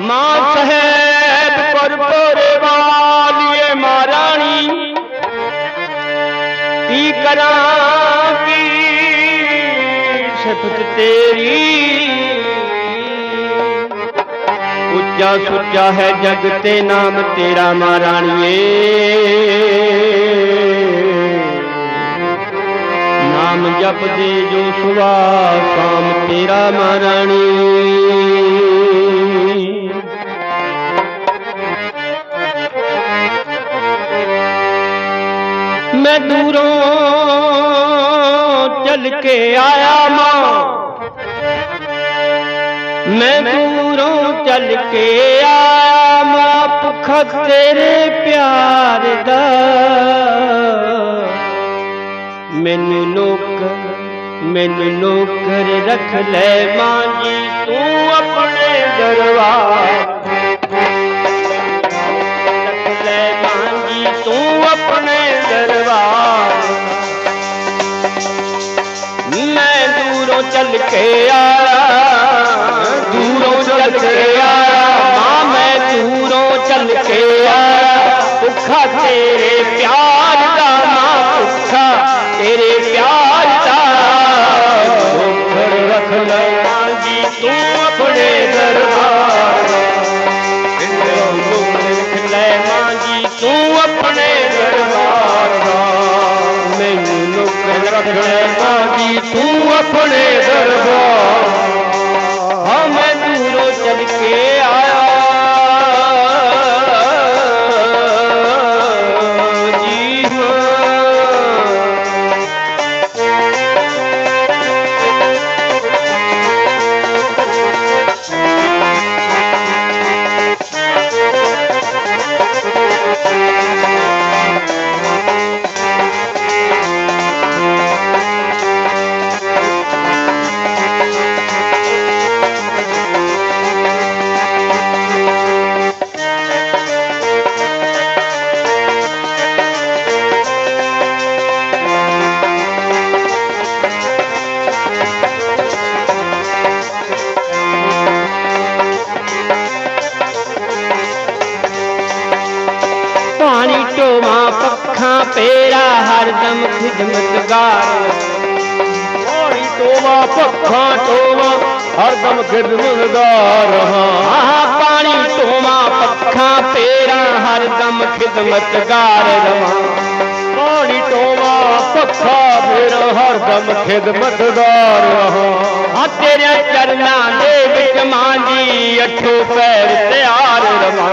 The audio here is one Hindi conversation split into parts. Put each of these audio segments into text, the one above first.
माँ साहेब परपोरे वालिए महारानी। की करा की तेरी? उच्चा सुच्चा है जगते नाम तेरा महारानिए। नाम जप दे जो सुबह शाम तेरा महारानी मैं दूरों चल के आया माँ। मैं दूरों चल के आया माँ तेरे प्यार दा। मैनू नौकर मैनू नौकर रख ले माँ जी, तू अपने दूरों चल माँ मैं दूरों चल के तेरे प्यार कभी तू अपने दरबार ਟੋਵਾ ਪੱਖਾਂ ਟੋਵਾ ਹਰਦਮ ਖਿਦਮਤਗਾਰ ਹਾਂ ਆਹ ਪਾਣੀ ਟੋਵਾ ਪੱਖਾਂ ਪੇਰਾ ਹਰਦਮ ਖਿਦਮਤਗਾਰ ਰਵਾਂ। ਪਾਣੀ ਟੋਵਾ ਪੱਖਾ ਫੇਰ ਹਰਦਮ ਖਿਦਮਤਗਾਰ ਹਾਂ ਆ ਤੇਰੇ ਚਰਨਾਂ ਦੇ ਵਿੱਚ ਮਾਂ ਜੀ ਅੱਠੋ ਪੈਰ ਤਿਆਰ ਰਵਾਂ।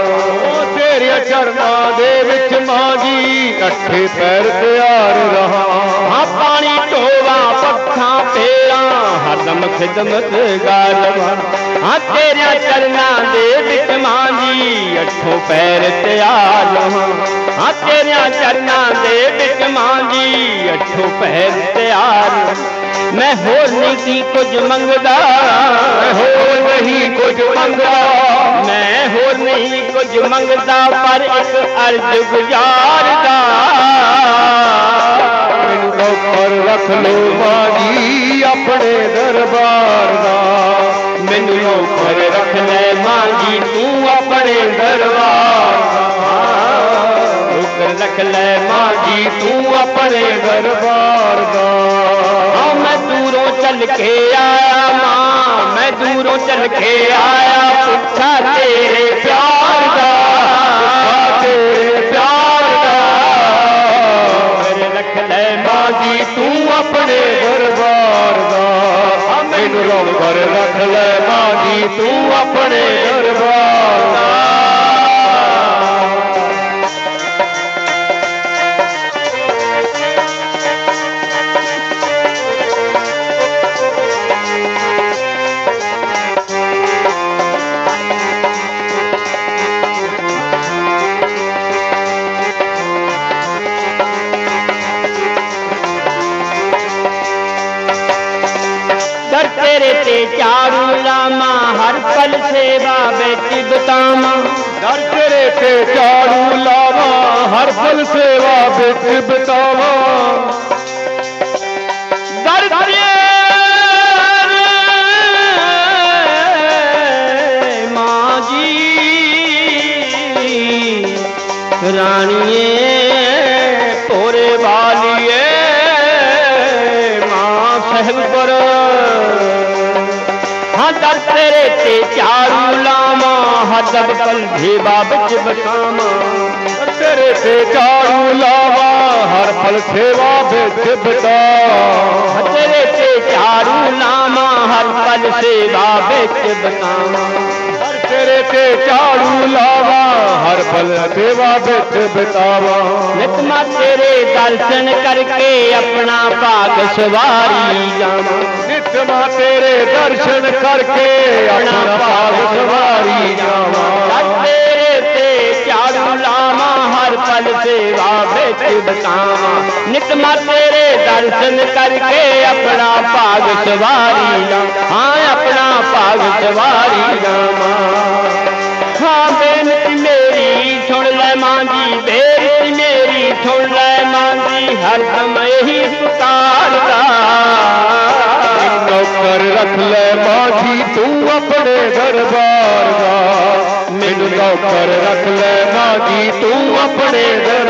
ਉਹ ਤੇਰੇ ਚਰਨਾਂ ਦੇ ਵਿੱਚ ਮਾਂ ਜੀ ਇਕੱਠੇ ਪੈਰ ਤਿਆਰ ਰਹਾ ਆ ਪਾਣੀ ਪੇਰਾ ਹਰਦਮ ਖਿਦਮਤਗਾਰ ਰਵਾਂ ਆ ਤੇਰੇ ਚਰਨਾਂ ਦੇ ਵਿੱਚ ਮਾਂ ਜੀ ਅੱਠੋ ਪੈਰ ਤਿਆਰ ਰਵਾਂ ਆ ਤੇਰੇ ਚਰਨਾਂ ਦੇ ਵਿੱਚ ਮਾਂ ਜੀ ਅੱਠੋ ਪੈਰ ਤਿਆਰ ਮੈਂ ਹੋਰ ਨਹੀਂ ਕੀ ਕੁਝ ਮੰਗਦਾ ਹੋਰ ਨਹੀਂ ਕੁਝ ਮੰਗਦਾ ਮੈਂ ਹੋਰ ਨਹੀਂ ਕੁਝ ਮੰਗਦਾ ਪਰ ਇੱਕ ਅਰਜ਼ ਗੁਜ਼ਾਰਦਾ ਮੈਨੂੰ ਨੌਕਰ ਰੱਖ ਲੋ ਮਾਂ ਜੀ ਆਪਣੇ ਦਰਬਾਰ ਦਾ ਮੈਨੂੰ ਨੌਕਰ ਰੱਖ ਲੈ ਮਾਂ ਜੀ ਤੂੰ ਆਪਣੇ ਦਰਬਾਰ ਦਾ ਨੌਕਰ ਰੱਖ ਲੈ ਮਾਂ ਜੀ ਤੂੰ ਆਪਣੇ ਦਰਬਾਰ ਦਾ ਆ ਮੈਂ ਦੂਰੋਂ ਚੱਲ ਕੇ ਆਇਆ ਮਾਂ ਮੈਂ ਦੂਰੋਂ ਚੱਲ ਕੇ ਆਇਆ ਮਾਂ ਜੀ तेरे ते चारू लामा हर पल सेवा बेटी बतामा। दर तेरे ते चारू लामा हर पल सेवा बेटी बतामा। माँ जी रानिए करे चारू लामा हदब कल भेबा बच बकामा करे से चारू लामा, हर फल सेवा भेज बता तेरे से चारू लामा, हर फल सेवा भेज बकामा तेरे ते चारू लावा हर पल सेवा बिच बितावा। नितमा तेरे दर्शन करके अपना भाग सवारी जावा। तेरे दर्शन करके अपना भाग सवारी जावा। तेरे ते चारू लावा हर पल सेवा बिच बितावा। नितमा तेरे दर्शन करके अपना भाग सवारी हाँ अपना भाग सवारी जावा। हथ में ही सुतान नौकर रख ले माधी, तू अपने दरबार का नौकर रख ले माधी, तू अपने दरबार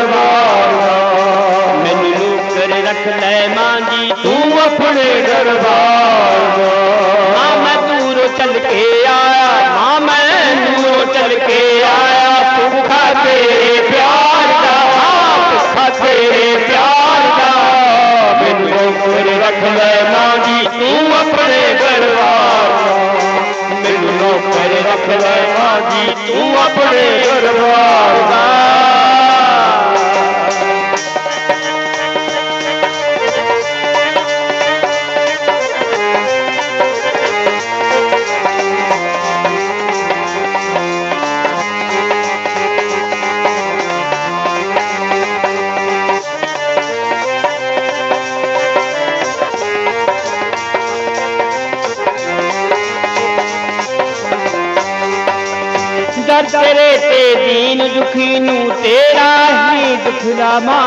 ખબર માજી તું આપણે ગરવા खुलामा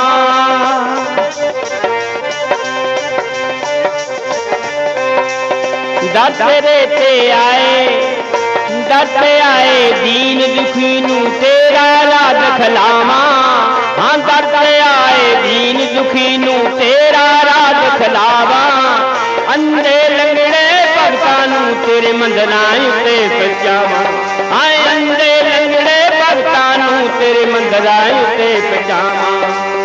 दस रेते आए, दस आए, दीन दुखी नू तेरा राज खलामा। हाँ दस आए, दीन दुखी नू तेरा राज खलावा। अंधे लंगड़े भगतां नू तेरे मंदरां ते सजावा हाँ, तेरे मंदराए ते पजामा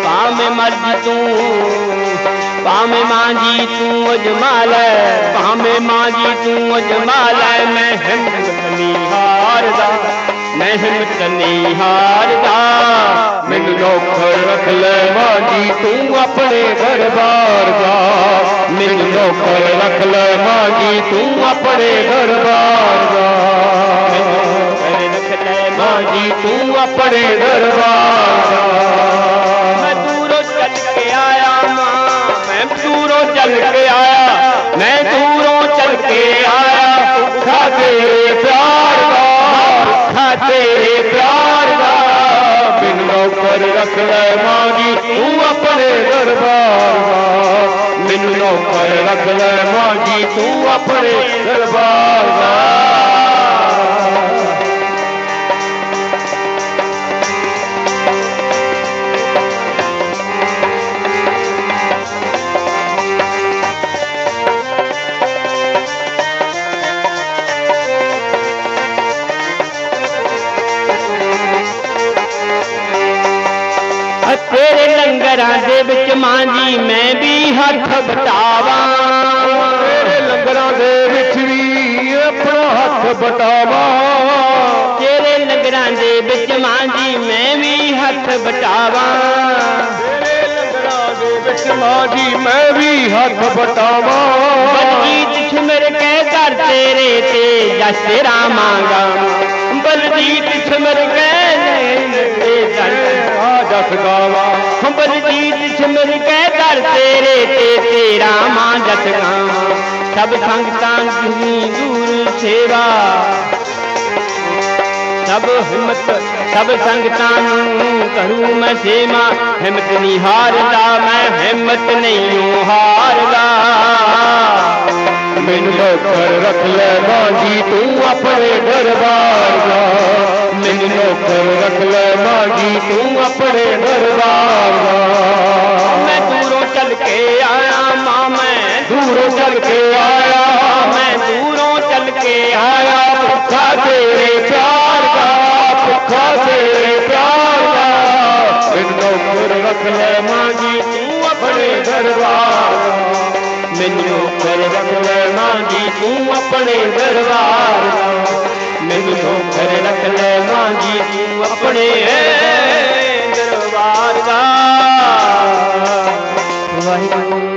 पामे मर्द तू, पामे माँ जी तू अजमाल मा जी तू अजमाल मैं हिम्मतनी हारदा मैं हिम्मतनी नहीं हारदा मैनू नौकर रख ले मांझी तू अपने दरबार दा। मैनू नौकर रख ले मांझी तू अपने दरबार दा। जी, तू अपने दरबार मैं दूरों चल के आया, मैं दूरों चल के आया, मैं दूरों चल के आया। खाते तेरे प्यार खा तेरे प्यार बिन पर रख ले मागी, तू अपने दरबार बिन पर रख ले जी तू अपने दरबार तेरे लंगर के बिच माँ जी मैं भी हथ बटावा। तेरे लंगर बिच भी अपना हथ बटावा। तेरे लंगर बिच माँ जी मैं भी हथ बटावा। माँ जी मैं भी हथ बटावा। बलजीत छिमर के कर तेरे ते जस रामागा बलजीत छिमर के ਆ ਜਸ ਗਾਵਾ ਬਲਜੀਤ ਸਿਮਰ ਕੇ ਘਰ ਤੇਰੇ ਤੇ ਤੇਰਾ ਮਾਂ ਜਸ ਗਾਵਾਂ ਸਭ ਸੰਗਤਾਂ ਦੀ ਦੂਰ ਸੇਵਾ ਸਭ ਹਿੰਮਤ ਸਭ ਸੰਗਤਾਂ ਨੂੰ ਕਰੂ ਮੈਂ ਸੇਵਾ ਹਿੰਮਤ ਨਹੀਂ ਹਾਰਦਾ ਮੈਂ ਹਿੰਮਤ ਨਹੀਂ ਹਾਰਦਾ ਮੈਨੂੰ ਨੌਕਰ ਰੱਖ ਲੈ ਮਾਂ ਜੀ ਤੂੰ ਆਪਣੇ ਦਰਬਾਰ नौकर रख ले मागी तू अपने दरबार मैं दूरों चल के आया माँ मैं दूरों चल के आया। मैं दूरों चल के आया भुखा तेरे प्यार का भुखा तेरे प्यार का नौकर रख ले मागी तू अपने दरबार मैं नौकर रख ले मागी तू अपने दरबार नहीं नौकर रख ले तू अपने दरबार वाहिगुरु।